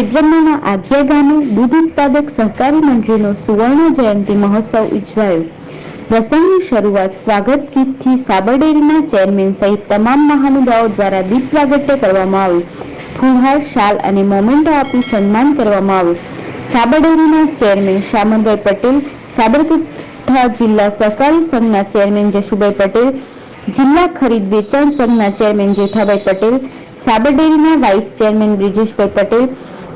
ખેડબ્રહ્માના આગ્યા ગામે દૂધ ઉત્પાદક સહકારી મંડળીનો સુવર્ણ જયંતિ મહોત્સવ ઉજવાયો. પ્રસંગની શરૂઆત સ્વાગત ગીતથી સાબરડેરીના ચેરમેન સહિત તમામ મહાનુભાવો દ્વારા દીપ પ્રાગટ્ય કરવામાં આવ્યું. ફૂલહાર, શાલ અને મોમેન્ટો આપી સન્માન કરવામાં આવ્યું. સાબરડેરીના ચેરમેન શામંતભાઈ પટેલ, સાબરકાંઠા જિલ્લા સહકારી સંઘના ચેરમેન જશુભાઈ પટેલ, જિલ્લા ખરીદ વેચાણ સંઘના ચેરમેન જેઠાભાઈ પટેલ, સાબરડેરીના વાઇસ ચેરમેન બ્રિજેશભાઈ પટેલ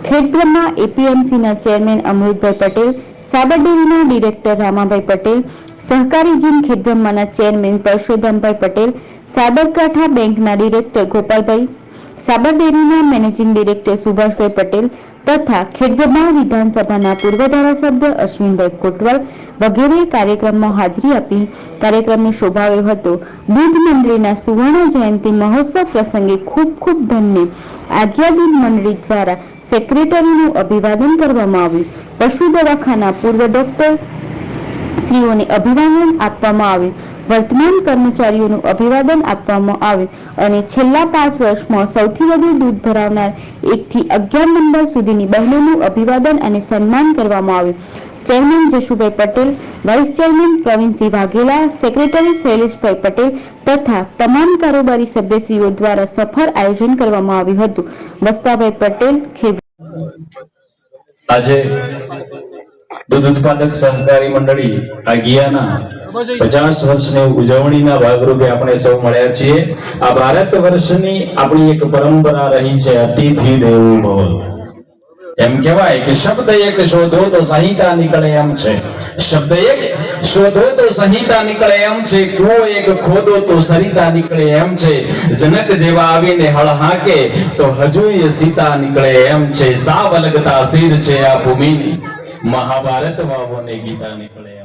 ખેડબ્રહ્મા એપીએમસીના ચેરમેન અમૃતભાઈ પટેલ, સાબરડેરીના ડિરેક્ટર રામાભાઈ પટેલ, સહકારી જીમ ખેડબ્રહ્માના ચેરમેન પરસોત્તમભાઈ પટેલ, સાબરકાંઠા બેંકના ડિરેક્ટર ગોપાલભાઈ સાબરડેરીના મેનેજિંગ ડિરેક્ટર સુભાષભાઈ પટેલ તથા ખેડબ્રહ્મા વિધાનસભાના પૂર્વ ધારાસભ્ય અશ્વિનભાઈ કોટવાલ વગેરે કાર્યક્રમમાં હાજરી આપી. કાર્યક્રમને શોભાવ્યો હતો. દૂધ મંડળીના સુવર્ણ જયંતિ મહોત્સવ પ્રસંગે ખૂબ ખૂબ ધન્ય આજ્ઞા મંડળી દ્વારા સેક્રેટરીનું અભિવાદન કરવામાં આવ્યું. પશુ દવાખાના પૂર્વ ડોક્ટર શ્રીઓને અભિવાદન આપવામાં આવ્યું. વર્તમાન કર્મચારીઓનું અભિવાદન આપવામાં આવ્યું અને છેલ્લા પાંચ વર્ષમાં સૌથી વધુ દૂધ ભરાવનાર એકથી અગિયાર નંબર સુધીની બહેનોનું અભિવાદન અને સન્માન કરવામાં આવ્યું. Chairman Jashubhai Patel, vice chairman Pravinsinh Vaghela, secretary Shaileshbhai Patel તથા તમામ કારોબારી સભ્યશ્રીઓ દ્વારા સફળ આયોજન કરવામાં આવ્યું હતું. વસ્તાભાઈ પટેલ, ખેડ આજે દૂધ ઉત્પાદક સહકારી મંડળી આ ગિયાના પચાસ વર્ષની ઉજવણીના ભાગરૂપે આપણે સૌ મળ્યા છીએ. આ ભારત વર્ષની આપણી એક પરંપરા રહી છે અતિથિ દેવો ભવ. એમ કહેવાય કે શબ્દ એક શોધો તો સંહિતા નીકળે એમ છે. શબ્દ એક શોધો તો સંહિતા નીકળે એમ છે. કુઓ એક ખોદો તો સરિતા નીકળે એમ છે. જનક જેવા આવીને હળ હાકે તો એ સીતા નીકળે એમ છે. સાવ અલગતા શિર છે આ ભૂમિની. મહાભારત વાવો ને ગીતા નીકળે